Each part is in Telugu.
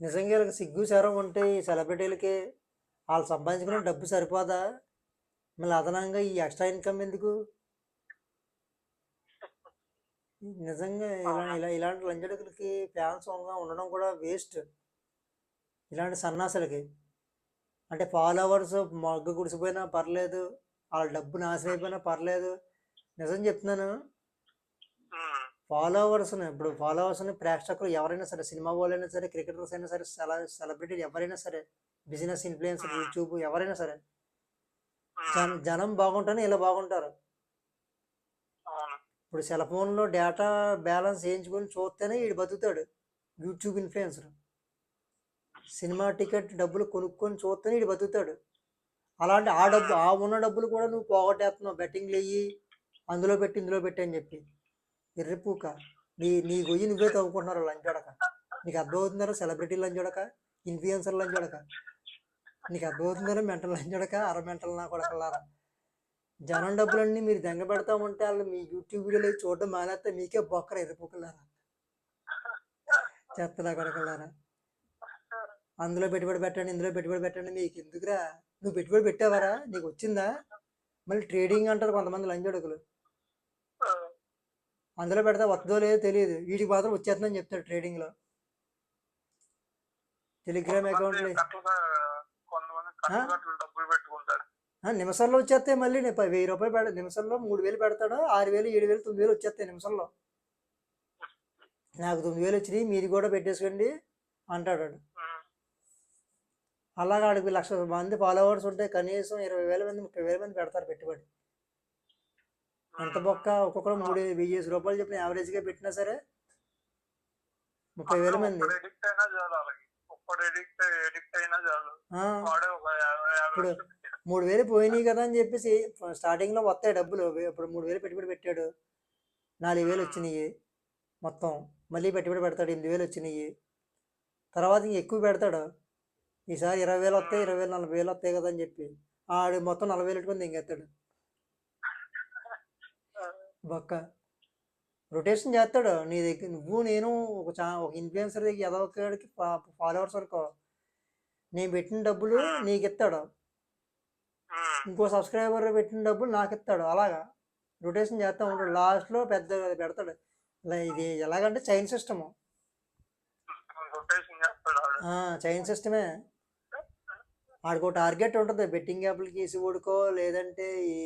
నిజంగా వీళ్ళకి సిగ్గు శరం ఉంటే ఈ సెలబ్రిటీలకి వాళ్ళు సంపాదించుకునే డబ్బు సరిపోదా? మళ్ళీ అదనంగా ఈ ఎక్స్ట్రా ఇన్కమ్ ఎందుకు? నిజంగా ఇలా ఇలా ఇలాంటి లంచడుకులకి ఫ్యాన్స్ ఉండడం కూడా వేస్ట్ ఇలాంటి సన్నాసులకి. అంటే ఫాలోవర్స్ మొగ్గ గుడిసిపోయినా పర్లేదు వాళ్ళ డబ్బు నాశనం అయిపోయినా పర్లేదు. నిజం చెప్తున్నాను. ఫాలోవర్స్ని ఇప్పుడు ఫాలోవర్స్ని ప్రేక్షకులు ఎవరైనా సరే సినిమా వాళ్ళైనా సరే క్రికెటర్స్ అయినా సరే సెల సెలబ్రిటీ ఎవరైనా సరే బిజినెస్ ఇన్ఫ్లుయెన్సర్ యూట్యూబ్ ఎవరైనా సరే జన బాగుంటేనే ఇలా బాగుంటారు. ఇప్పుడు సెల్ ఫోన్లో డేటా బ్యాలెన్స్ వేయించుకొని చూస్తేనే వీడు బతుకుతాడు యూట్యూబ్ ఇన్ఫ్లుయెన్సర్. సినిమా టికెట్ డబ్బులు కొనుక్కొని చూస్తేనే వీడు బతుకుతాడు. అలాంటి ఆ డబ్బు ఆ ఉన్న డబ్బులు కూడా నువ్వు పోగొట్టేస్తున్నావు బెట్టింగ్లు వెయ్యి అందులో పెట్టి ఇందులో పెట్టి అని చెప్పి. ఎర్రిపూక. నీ నీ గొయ్యి నువ్వే తవ్వుకుంటున్నారు లంచోడక నీకు అర్థమవుతున్నారా సెలబ్రిటీ లంచోడక ఇన్ఫ్లుయెన్సర్ లంచోడక నీకు అర్థమవుతున్నారా మెంటల్ లంచోడక అర మెంటల్ నా కొడకల్లారా జనం డబ్బులన్నీ మీరు దెంగ పెడతా ఉంటే వాళ్ళు మీ యూట్యూబ్ వీడియోలు చూడడం మానేస్తే మీకే బొక్కర ఎర్రిపూకలారా? చెత్తలా కొడకల్లారా అందులో పెట్టుబడి పెట్టండి ఇందులో పెట్టుబడి పెట్టండి మీకు ఎందుకురా నువ్వు పెట్టుబడి పెట్టావారా? నీకు వచ్చిందా మళ్ళీ ట్రేడింగ్ అంటారు కొంతమంది లంచ్ అడుగులు అందులో పెడితే వస్తుందో లేదో తెలియదు. వీడికి మాత్రం వచ్చేస్తుందని చెప్తాడు ట్రేడింగ్లో టెలిగ్రామ్ అకౌంట్లో కట్టలుగా కొంతమంది కట్టలు కట్టలు డబ్బులు పెట్టుకుంటారు. నిమిషంలో వచ్చేస్తాయి మళ్ళీ వెయ్యి రూపాయలు పెడ నిమిషంలో మూడు వేలు పెడతాడు ఆరు వేలు ఏడు వేలు తొమ్మిది వేలు వచ్చేస్తాయి నిమిషంలో నాకు తొమ్మిది వేలు వచ్చినాయి మీరు కూడా పెట్టేసుకోండి అంటాడు అలాగా ఆడికి లక్ష మంది ఫాలోవర్స్ ఉంటే కనీసం ఇరవై వేల మంది ముప్పై వేల మంది పెడతారు పెట్టుబడి. ఎంత బొక్క ఒక్కొక్కరు మూడు వెయ్యి రూపాయలు చెప్పిన యావరేజ్గా పెట్టినా సరే ముప్పై వేల మంది. ఇప్పుడు. మూడు వేలు పోయినాయి కదా అని చెప్పేసి స్టార్టింగ్లో వస్తాయి డబ్బులు. ఇప్పుడు మూడు వేలు పెట్టుబడి పెట్టాడు. నాలుగు వేలు వచ్చినాయి మొత్తం. మళ్ళీ పెట్టుబడి పెడతాడు. ఎనిమిది వేలు వచ్చినాయి. తర్వాత ఇంక ఎక్కువ పెడతాడు. ఈసారి ఇరవై వేలు వస్తాయి ఇరవై వేలు నలభై వేలు వస్తాయి కదా అని చెప్పి. ఆడు మొత్తం నలభై వేలు పెట్టుకొని దింగేస్తాడు. బొక్క రొటేషన్ చేస్తాడు. నీ దగ్గర నువ్వు నేను ఒక చా ఒక ఇన్ఫ్లుయెన్సర్ దగ్గర ఎదవకాడికి ఫాలోవర్స్ అనుకో నేను పెట్టిన డబ్బులు నీకు ఇస్తాడు ఇంకో సబ్స్క్రైబర్ పెట్టిన డబ్బులు నాకు ఇస్తాడు అలాగా. రొటేషన్ చేస్తూ ఉంటాడు. లాస్ట్లో పెద్ద పెడతాడు. ఇది ఎలాగంటే చైన్ సిస్టము. చైన్ సిస్టమే ఆడికో టార్గెట్ ఉంటుంది. బెట్టింగ్ యాప్లకి వేసి ఊడుకో లేదంటే ఈ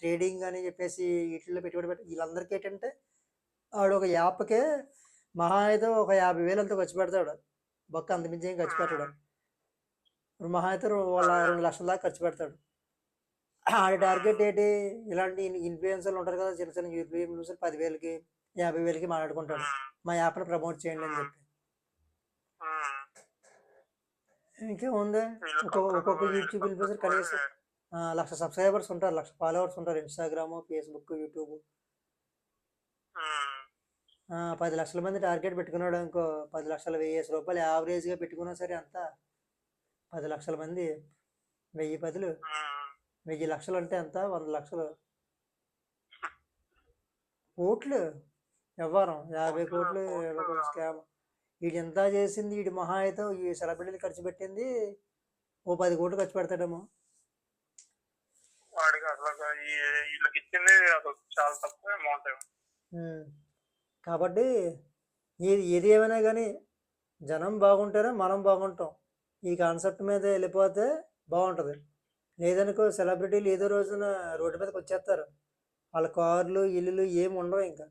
ట్రేడింగ్ అని చెప్పేసి వీటిల్లో పెట్టుబడి పెట్టి వీళ్ళందరికీ ఏంటంటే ఆడు ఒక యాప్కే మహా అయితే ఒక యాభై వేలు అంతా ఖర్చు పెడతాడు. బొక్క అంతమించి ఏం ఖర్చు పెట్టాడు. ఇప్పుడు మహా అయితే వాళ్ళ రెండు లక్షల దాకా ఖర్చు పెడతాడు. ఆడి టార్గెట్ ఏంటి? ఇలాంటి ఇన్ఫ్లుయెన్సర్లు ఉంటారు కదా చిన్న చిన్న ఇన్ఫ్లుయెన్సర్ పదివేలకి యాభై వేలకి మాట్లాడుకుంటాడు. మా యాప్ని ప్రమోట్ చేయండి అని చెప్పి. ఇంకేముంది ఒక్కొక్క యూట్యూబ్ ఇన్ఫ్లుయెన్సర్ కనీసం లక్ష సబ్స్క్రైబర్స్ ఉంటారు లక్ష ఫాలోవర్స్ ఉంటారు ఇన్స్టాగ్రామ్ ఫేస్బుక్ యూట్యూబ్ పది లక్షల మంది టార్గెట్ పెట్టుకున్నాడు ఇంకో పది లక్షల వెయ్యేసి రూపాయలు యావరేజ్గా పెట్టుకున్నా సరే అంతా. పది లక్షల మంది వెయ్యి పదులు. ఉమ్. వెయ్యి లక్షలు అంటే ఎంత? వంద లక్షలు. కోట్లు. వ్యవహారం యాభై కోట్లు స్కామ్ వీడు ఎంత చేసింది? వీడి మహా అయితే ఈ సెలబ్రిటీలు ఖర్చు పెట్టింది ఓ పది కోట్లు ఖర్చు పెడతాడేమో. వాడికి అసలు ఈ వీళ్ళకి ఇచ్చింది అసలు చాలా తక్కువ అమౌంట్ ఉమ్. కాబట్టి ఏది ఏది ఏమైనా కానీ జనం బాగుంటేనే మనం బాగుంటాం. ఈ కాన్సెప్ట్ మీద వెళ్ళిపోతే బాగుంటుంది. లేదనుకో సెలబ్రిటీలు ఏదో రోజున రోడ్డు మీదకి వచ్చేస్తారు. వాళ్ళ కార్లు ఇల్లులు ఏమి ఉండవు ఇంకా.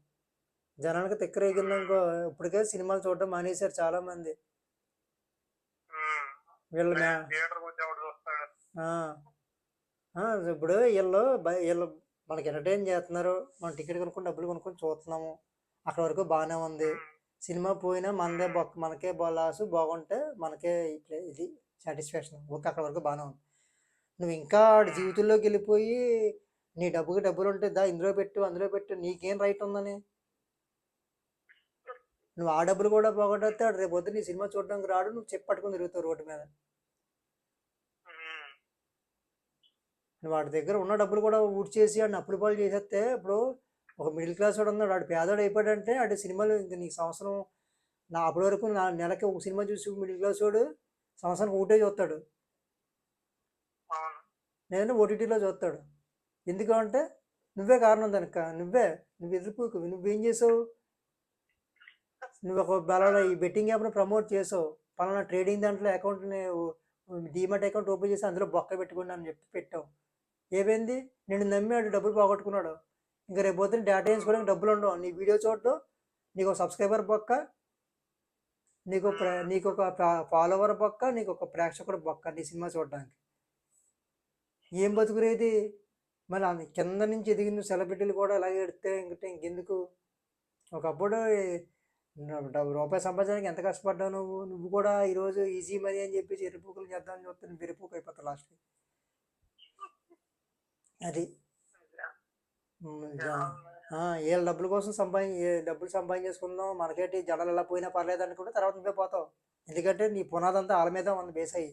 జనానికి తిక్కరేగిందనుకో ఇప్పటికే సినిమాలు చూడడం మానేశారు చాలా మంది వీళ్ళ ఇప్పుడు వీళ్ళు వీళ్ళు మనకి ఎంటర్టైన్ చేస్తున్నారు. మనం టికెట్ కొనుక్కొని డబ్బులు కొనుక్కొని చూస్తున్నాము. అక్కడ వరకు బాగానే ఉంది. సినిమా పోయినా మనదే బొక్క మనకే లాసు బాగుంటే మనకే ప్లే ఇది సాటిస్ఫాక్షన్. ఓకే అక్కడ వరకు బాగానే ఉంది. నువ్వు ఇంకా జీవితంలోకి వెళ్ళిపోయి నీ డబ్బుకి డబ్బులు ఉంటే దా ఇందులో పెట్టు అందులో పెట్టు నీకేం రైట్ ఉందని? నువ్వు ఆ డబ్బులు కూడా పోగొట్టేస్తే రేపు పొద్దున్న నీ సినిమా చూడడానికి రాడు నువ్వు చెప్పి పట్టుకొని తిరుగుతావు రోడ్డు మీద. నువ్వు వాడి దగ్గర ఉన్న డబ్బులు కూడా ఊడ్చేసి ఆడిని అప్పులు పాలు చేసేస్తే ఇప్పుడు ఒక మిడిల్ క్లాస్ వాడు ఉన్నాడు వాడు పేదోడు అయిపోయాడంటే ఆడి సినిమాలు ఇంక నీకు సంవత్సరం నా అప్పటి వరకు నా నెలకి ఒక సినిమా చూసి మిడిల్ క్లాస్ వాడు సంవత్సరానికి ఒకటే చూస్తాడు. లేదంటే ఓటీటీలో చూస్తాడు. ఎందుకంటే నువ్వే కారణం దానికి నువ్వే నువ్వు ఎదుర్కోకు నువ్వేం చేసావు? నువ్వు ఒక బలానా ఈ బెట్టింగ్ యాప్ను ప్రమోట్ చేసావు. పలానా ట్రేడింగ్ దాంట్లో అకౌంట్ని డీమట్ అకౌంట్ ఓపెన్ చేసి అందులో బొక్క పెట్టుకున్నాను అని చెప్పి పెట్టావు. ఏమైంది? నేను నమ్మాడు డబ్బులు పోగొట్టుకున్నాడు. ఇంకా రేపు పొద్దున్న డేటా వేసుకోవడానికి డబ్బులు ఉండవు. నీ వీడియో చూడటం నీకు ఒక సబ్స్క్రైబర్ బొక్క నీకు ప్ర నీకు ఒక ఫాలోవర్ బొక్క నీకు ఒక ప్రేక్షకుడు బొక్క నీ సినిమా చూడడానికి. ఏం బతుకురేది? మళ్ళీ కింద నుంచి ఎదిగిన సెలబ్రిటీలు కూడా అలాగే ఎడితే ఇంకటే ఇంకెందుకు? ఒకప్పుడు రూపాయి సంపాదించడానికి ఎంత కష్టపడ్డావు నువ్వు? నువ్వు కూడా ఈరోజు ఈజీ మనీ అని చెప్పేసి ఎరుపుకులు చేద్దామని చూస్తే నువ్వు ఎరుపుకు అయిపోతావు లాస్ట్కి అది వీళ్ళ డబ్బుల కోసం సంపాది డబ్బులు సంపాదించేసుకుందాం? మనకేంటి జనాలు ఎలా పోయినా పర్లేదు అనుకుంటే తర్వాత నువ్వే పోతావు. ఎందుకంటే నీ పునాది అంతా వాళ్ళ మీద ఉంది బేస్ అయ్యి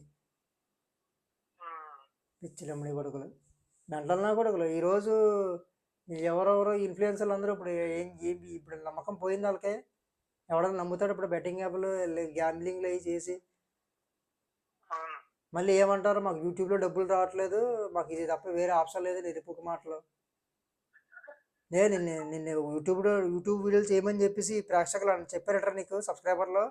పిచ్చిలమ్మడి కొడుకులు. మెంటల్ నా కొడుకులు ఈరోజు ఎవరెవరో ఇన్ఫ్లుయెన్సర్లు అందరూ ఇప్పుడు ఏం ఏం ఇప్పుడు నమ్మకం పోయింది వాళ్ళకే. ఎవడన్నా నమ్ముతాడు ఇప్పుడు బెట్టింగ్ యాప్లు గ్యాంబ్లింగ్లు అవి చేసి. మళ్ళీ ఏమంటారు మాకు యూట్యూబ్లో డబ్బులు రావట్లేదు మాకు ఇది తప్ప వేరే ఆప్షన్ లేదు నిరుపుక మాటలు. నేను నిన్న నిన్న యూట్యూబ్లో యూట్యూబ్ వీడియోలు చేయమని చెప్పేసి ప్రేక్షకులు అని చెప్పారట నీకు సబ్స్క్రైబర్లో?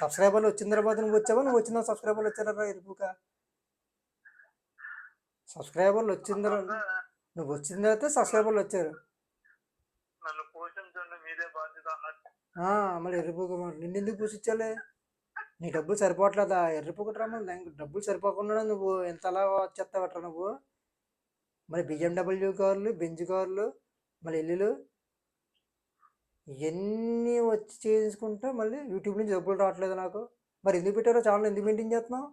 సబ్స్క్రైబర్లు వచ్చిన తర్వాత నువ్వు వచ్చావా? నువ్వు వచ్చిన సబ్స్క్రైబర్లు వచ్చారా ఇరుపుక సబ్స్క్రైబర్లు వచ్చిన తర్వాత నువ్వు వచ్చిన తర్వాత సబ్స్క్రైబర్లు వచ్చారు నన్ను పోషించండి మీదే బాధ్యత అన్నట్టు ఆ, మళ్ళీ ఎర్రిపుక నిన్నెందుకు పూసిచ్చాలే నీ డబ్బులు సరిపోవట్లేదా? ఎర్రిపుక రమ్మని డబ్బులు సరిపోకుండా నువ్వు ఎంత అలా వచ్చేస్తావట్రా నువ్వు? మరి బిఎండబ్ల్యూ కార్లు బెంజ్ కార్లు మళ్ళీ ఇల్లులు ఇవన్నీ వచ్చి చేసుకుంటే మళ్ళీ యూట్యూబ్ నుంచి డబ్బులు రావట్లేదు నాకు. మరి ఎందుకు పెట్టారో ఛానల్ ఎందుకు మెయింటైన్ చేస్తున్నావు?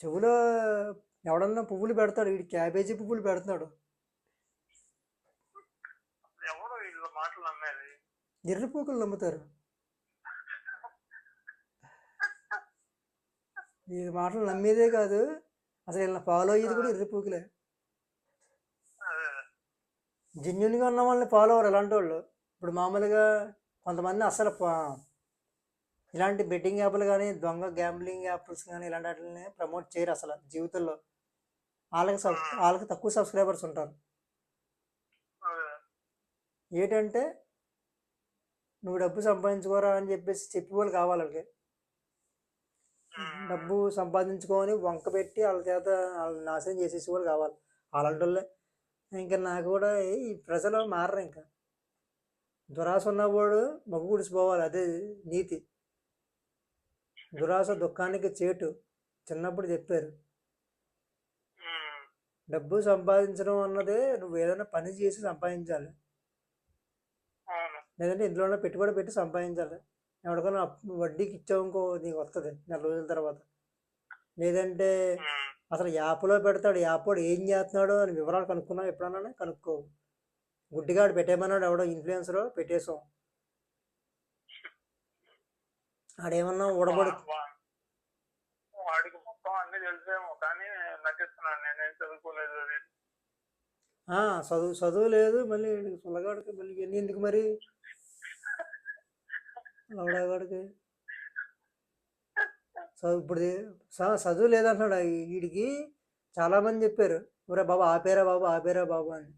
చెవులో ఎవడన్నా పువ్వులు పెడతాడు వీడి క్యాబేజీ పువ్వులు పెడుతున్నాడు ఎవరు వీళ్ళ మాటలు నమ్మేది ఎర్రి పూకలు నమ్ముతారు. ఈ మాటలు నమ్మేదే కాదు. అసలు వీళ్ళని ఫాలో అయ్యేది కూడా ఎర్రి పూకులే. అదే జెన్యున్గా ఉన్న వాళ్ళని ఫాలో అవ్వరు ఎలాంటి వాళ్ళు. ఇప్పుడు మామూలుగా కొంతమంది అసలు ఇలాంటి బెట్టింగ్ యాప్లు కానీ దొంగ గ్యాంబ్లింగ్ యాప్స్ కానీ ఇలాంటి వాటిని ప్రమోట్ చేయరు అసలు జీవితంలో. వాళ్ళకి సబ్ వాళ్ళకి తక్కువ సబ్స్క్రైబర్స్ ఉంటారు. ఏంటంటే నువ్వు డబ్బు సంపాదించుకోరా అని చెప్పేసి చెప్పి వాళ్ళు కావాలి వాళ్ళకి. డబ్బు సంపాదించుకొని వంక పెట్టి వాళ్ళ చేత వాళ్ళని నాశనం చేసేసి వాళ్ళు కావాలి. అలాంటి వాళ్ళే ఇంకా నాకు కూడా ఈ ప్రజలు మారరు ఇంకా. దురాశ ఉన్నవాడు మగ్గు గుడిసిపోవాలి అదే నీతి. దురాశ దుఃఖానికి చేటు చిన్నప్పుడు చెప్పారు. డబ్బు సంపాదించడం అన్నదే నువ్వు ఏదైనా పని చేసి సంపాదించాలి. లేదంటే ఇంట్లోనే పెట్టుబడి పెట్టి సంపాదించాలి. ఎవరికైనా అప్పు వడ్డీకి ఇచ్చావు ఇంకో నీకు వస్తుంది నెల రోజుల తర్వాత. లేదంటే. అసలు యాప్లో పెడతాడు యాప్ వాడు ఏం చేస్తున్నాడో అని వివరాలు కనుక్కున్నావు ఎప్పుడన్నా కనుక్కో. గుడ్డిగాడు పెట్టేమన్నాడు ఎవడో ఇన్ఫ్లుయెన్సర్ పెట్టేసాం ఆడేమన్నా ఊడబడి వాడికి మొత్తం అన్ని తెలిసేమో కానీ నటిస్తున్నాను నేనేం చదువుకోలేదు చదువు చదువు లేదు మళ్ళీ వీడికి సుల్లగాడికి మళ్ళీ ఎందుకు మరి? లవడాగాడికి చదువు ఇప్పుడు చదువు లేదంటున్నాడు వీడికి? చాలామంది చెప్పారు. ఒరే బాబు ఆపేరా బాబు ఆపేరా బాబు అని.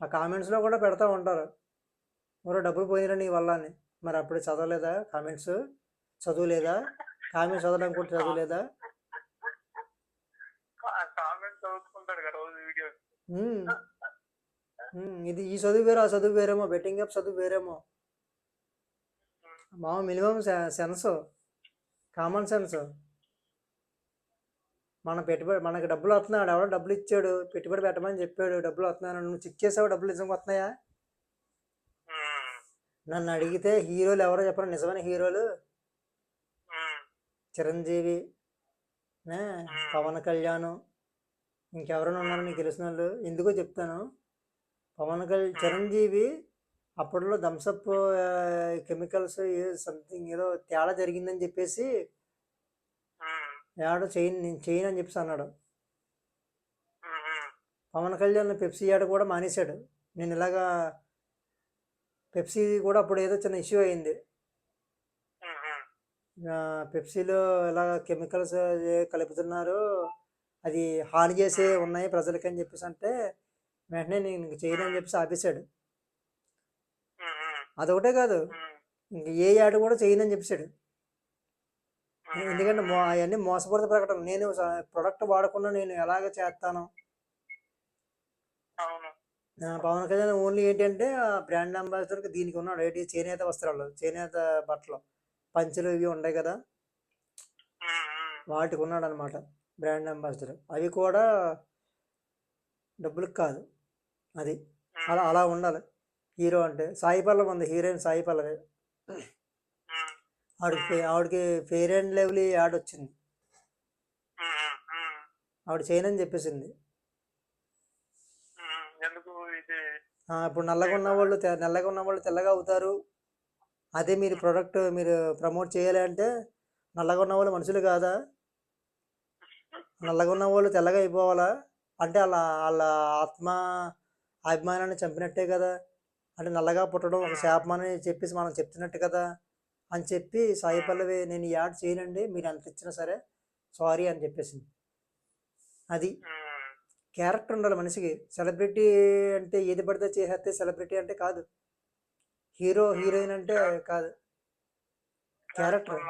ఆ. కామెంట్స్లో కూడా పెడతా ఉంటారు. ఒరే డబ్బులు పోయినా నీ వల్ల అని. మరి అప్పుడు చదవలేదా కామెంట్స్? చదువు లేదా? కామెంట్స్ చదవడానికి కూడా చదువు లేదా? కామెంట్ చదువుకుంటాడు కదా రోజు వీడియో. ఉమ్. ఉమ్, ఇది ఈ చదువు వేరే ఆ చదువు వేరేమో బెట్టింగ్ యాప్ చదువు వేరేమో. మా మినిమం సెన్స్ కామన్ సెన్స్. మన పెట్టుబడి మనకి డబ్బులు వస్తున్నాడు ఎవడో డబ్బులు ఇచ్చాడు పెట్టుబడి పెట్టమని చెప్పాడు డబ్బులు వస్తున్నాను నువ్వు చెక్ చేసావు డబ్బులు నిజంగా వస్తున్నాయా? నన్ను అడిగితే హీరోలు ఎవరో చెప్పండి నిజమైన హీరోలు. చిరంజీవి పవన్ కళ్యాణ్ ఇంకెవరైనా ఉన్నారు నీకు తెలిసిన వాళ్ళు? ఎందుకో చెప్తాను. పవన్ కళ్యాణ్ చిరంజీవి అప్పట్లో థమ్సప్ కెమికల్స్ సంథింగ్ ఏదో తేడా జరిగిందని చెప్పేసి ఏడో చేయను నేను చేయను అని చెప్పేసి అన్నాడు. పవన్ కళ్యాణ్ పెప్సీ ఆడ కూడా మానేశాడు. నేను ఇలాగా పెప్సీ కూడా అప్పుడు ఏదో చిన్న ఇష్యూ అయింది. పెప్సీలో ఇలా కెమికల్స్ కలుపుతున్నారు అది హాని చేసే ఉన్నాయి ప్రజలకి అని చెప్పేసి అంటే వెంటనే నేను చేయను అని చెప్పేసి ఆపేశాడు. అదొకటే కాదు. ఇంక ఏ యాడ్ కూడా చేయనని చెప్పేశాడు. ఉమ్, ఎందుకంటే మో అవన్నీ మోసపూరిత ప్రకటన నేను ప్రొడక్ట్ వాడకుండా నేను ఎలాగ చేస్తాను? పవన్ కళ్యాణ్ ఓన్లీ ఏంటంటే బ్రాండ్ అంబాసిడర్కి దీనికి ఉన్నాడు ఏంటి చేనేత వస్త్రాలు చేనేత బట్టలు పంచులు ఇవి ఉన్నాయి కదా? వాటికి ఉన్నాడు అనమాట బ్రాండ్ అంబాసిడర్. అవి కూడా డబ్బులకు కాదు. అది. అలా అలా ఉండాలి. హీరో అంటే సాయి పల్లవి ఉంది హీరోయిన్ సాయి పల్లవి. ఆవిడకి ఆవిడకి ఫెయిర్ అండ్ లెవెలీ యాడ్ వచ్చింది. ఆవిడ చేయనని చెప్పేసింది. ఇప్పుడు నల్లగా ఉన్న వాళ్ళు నల్లగా ఉన్న వాళ్ళు తెల్లగా అవుతారు. అదే మీరు ప్రోడక్ట్ మీరు ప్రమోట్ చేయాలి అంటే నల్లగా ఉన్న వాళ్ళు మనుషులు కాదా? నల్లగా ఉన్న వాళ్ళు తెల్లగా అయిపోవాలా? అంటే వాళ్ళ వాళ్ళ ఆత్మ అభిమానాన్ని చంపినట్టే కదా? అంటే నల్లగా పుట్టడం ఒక శాపమని చెప్పేసి మనం చెప్తున్నట్టు కదా అని చెప్పి సాయి పల్లవి నేను యాడ్ చేయనండి మీరు ఎంత ఇచ్చినా సరే సారీ అని చెప్పేసింది. అది క్యారెక్టర్ ఉండాలి మనిషికి. సెలబ్రిటీ అంటే ఏది పడితే చేసేస్తే సెలబ్రిటీ అంటే కాదు. హీరో హీరోయిన్ అంటే కాదు. Character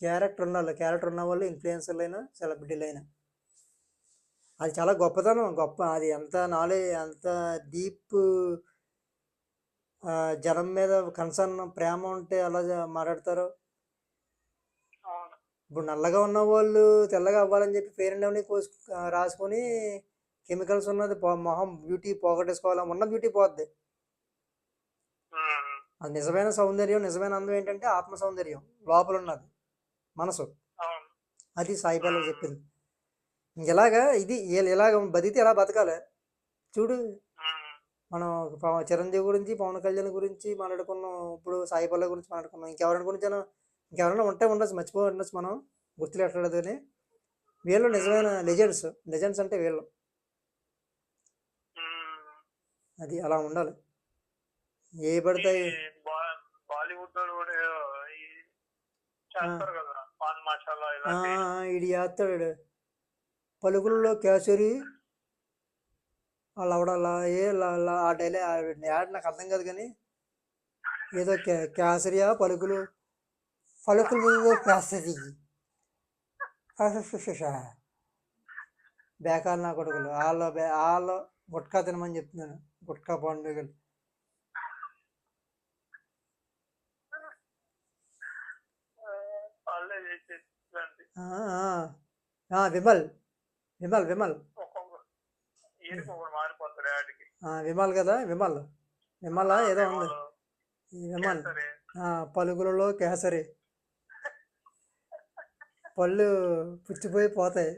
character. ఉండాలి. క్యారెక్టర్ ఉన్న వాళ్ళు ఇన్ఫ్లుయెన్సర్లు అయినా సెలబ్రిటీలు అయినా అది చాలా గొప్పతనం. గొప్ప అది ఎంత నాలెడ్జ్ ఎంత డీప్ జనం మీద కన్సర్న్ ప్రేమ ఉంటే అలా మాట్లాడతారు? ఇప్పుడు నల్లగా ఉన్న వాళ్ళు తెల్లగా అవ్వాలని చెప్పి ఫెయిర్ అండ్ లవ్లీ కోసు రాసుకొని కెమికల్స్ ఉన్నది మొహం బ్యూటీ పోగొట్టేసుకోవాలి? ఉన్న బ్యూటీ పోద్ది. అది నిజమైన సౌందర్యం నిజమైన అందం ఏంటంటే ఆత్మ సౌందర్యం లోపల ఉన్నది మనసు అది సాయి పల్లవి చెప్పింది. ఇలాగా ఇది ఇలాగ బతికితే ఎలా బతకాలి? చూడు. మనం చిరంజీవి గురించి పవన్ కళ్యాణ్ గురించి మాట్లాడుకున్నాం. ఇప్పుడు సాయి పల్లవి గురించి మాట్లాడుకున్నాం. ఇంకెవరైనా గురించి ఇంకెవరైనా ఉంటే ఉండొచ్చు. మర్చిపో ఉండొచ్చు మనం. గుర్తులేట్లేదు కానీ వీళ్ళు నిజమైన లెజెండ్స్. లెజెండ్స్ అంటే వీళ్ళు. అది అలా ఉండాలి. ఏ పడతాయి బాలీవుడ్ ఈడు చేస్తాడు పలుకులలో కేసరి వాళ్ళు అవడాలా ఏ ఆ డైలే యాడ్ నాకు అర్థం కాదు కానీ ఏదో కే కేసరియా పలుకులు పలుకులు కేసరి బేకార్ నా కొడుకులు. వాళ్ళు వాళ్ళు గుట్కా తినమని చెప్తున్నాను. గుట్కా పండుగలు. విమల్. విమల్ విమల్. విమల్ కదా విమల్. విమల్ ఏదో ఉంది. విమల్. పలుకులలో కేసరి. పళ్ళు పుచ్చిపోయి పోతాయి.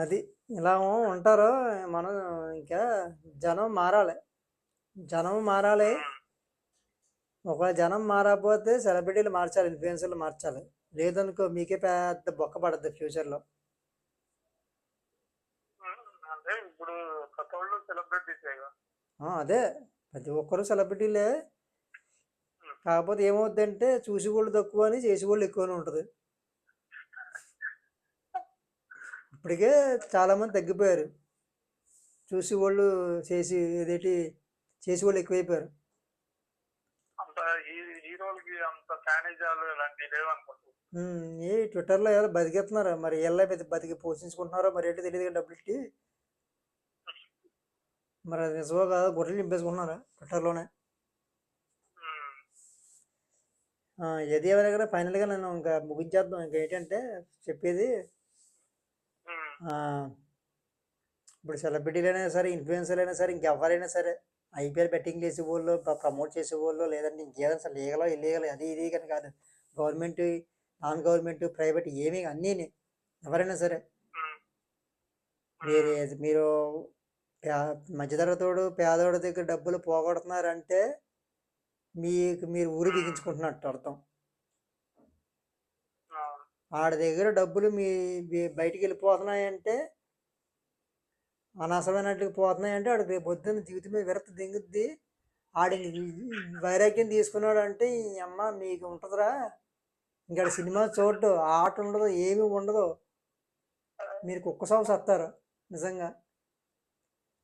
అది ఇలా ఉంటారు మనం ఇంకా జనం మారాలి. జనం మారాలి. ఒకవేళ జనం మారకపోతే సెలబ్రిటీలు మార్చాలి ఇన్ఫ్లుయెన్సర్లు మార్చాలి. లేదనుకో మీకే పెద్ద బొక్క పడద్దు ఫ్యూచర్లో అంటే ఇప్పుడు కొత్త వాళ్ళు సెలబ్రిటీస్ అదే. ప్రతి ఒక్కరు సెలబ్రిటీలే కాకపోతే ఏమవుద్దంటే చూసి వాళ్ళు తక్కువ అని చేసి వాళ్ళు ఎక్కువనే ఉంటుంది. ఇప్పటికే చాలామంది తగ్గిపోయారు. చూసి వాళ్ళు చేసి ఏదేటి చేసి వాళ్ళు ఎక్కువైపోయారు ఏ ట్విట్టర్లో ఎవరో బతికేస్తున్నారా మరి బతి బతికి పోషించుకుంటున్నారో మరి ఏంటో తెలియదు కానీ డబ్బులు ఇట్టి మరి అది నిజమో కాదో గొర్రెలు నింపేసుకుంటున్నారా? ట్విట్టర్లోనే? ఏది ఏమైనా కూడా ఫైనల్గా నేను ఇంకా ముగించేద్దాం. ఇంకా ఏంటంటే చెప్పేది ఇప్పుడు సెలబ్రిటీలు అయినా సరే ఇన్ఫ్లుయెన్సర్లు అయినా సరే ఇంకెవరైనా సరే ఐపీఎల్ బెట్టింగ్ చేసే వాళ్ళు ప్రమోట్ చేసే వాళ్ళు లేదంటే ఇంకేదైనా సరే లీగలో ఇల్లీగల్ అది ఇది కానీ కాదు. గవర్నమెంట్ నాన్ గవర్నమెంట్ ప్రైవేట్ ఏమీ అన్నీ ఎవరైనా సరే. మీరు మీరు పే- మధ్యతరగతోడు పేదోడి దగ్గర డబ్బులు పోగొడుతున్నారంటే మీకు మీరు ఊరు బిగించుకుంటున్నట్టు అర్థం. ఆడి దగ్గర డబ్బులు మీ బయటికి వెళ్ళిపోతున్నాయంటే అనవసరమైనట్టుగా పోతున్నాయంటే ఆడికి రేపు పొద్దున్న జీవితం మీద విరక్తి దింగుద్ది. ఆడి వైరాగ్యం తీసుకున్నాడు అంటే ఈ అమ్మ మీకు ఉంటుందిరా. ఇంకా సినిమా చూడటం ఆట ఉండదు ఏమీ ఉండదు. మీరు కుక్క సాగు సత్తారు నిజంగా.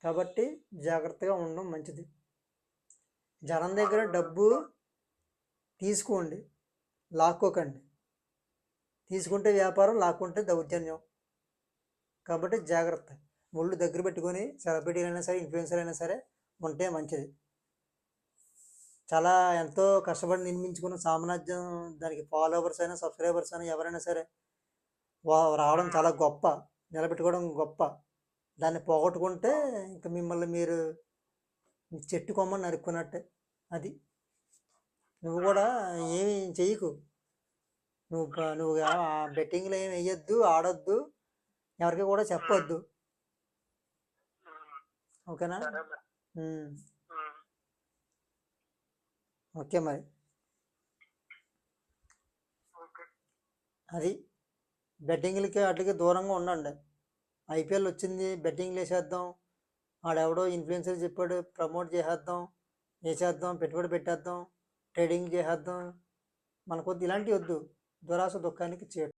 కాబట్టి జాగ్రత్తగా ఉండడం మంచిది. జనం దగ్గర డబ్బు తీసుకోండి లాక్కోకండి. తీసుకుంటే వ్యాపారం లాక్కుంటే దౌర్జన్యం. కాబట్టి జాగ్రత్త. ఒళ్ళు దగ్గర పెట్టుకొని సెలబ్రిటీలు అయినా సరే ఇన్ఫ్లుయెన్సర్ అయినా సరే ఉంటే మంచిది. చాలా ఎంతో కష్టపడి నిర్మించుకున్న సామ్రాజ్యం దానికి ఫాలోవర్స్ అయినా సబ్స్క్రైబర్స్ అయినా ఎవరైనా సరే వా- రావడం చాలా గొప్ప. నిలబెట్టుకోవడం గొప్ప. దాన్ని పోగొట్టుకుంటే ఇంకా మిమ్మల్ని మీరు చెట్టు కొమ్మని నరుక్కున్నట్టే అది. నువ్వు కూడా ఏమి చెయ్యకు. నువ్వు నువ్వు బెట్టింగ్లో ఏమి వేయొద్దు ఆడొద్దు ఎవరికి కూడా చెప్పొద్దు. ఓకేనా? ఓకే మరి. అది బెట్టింగ్లకి వాటికి దూరంగా ఉండండి. ఐపీఎల్ వచ్చింది బెట్టింగ్లు వేసేద్దాం ఆడెవడో ఇన్ఫ్లుయెన్సర్ చెప్పాడు ప్రమోట్ చేసేద్దాం వేసేద్దాం పెట్టుబడి పెట్టేద్దాం ట్రేడింగ్ చేసేద్దాం. మనకొద్దు ఇలాంటివి వద్దు. దురాశ దుఃఖానికి చేటు.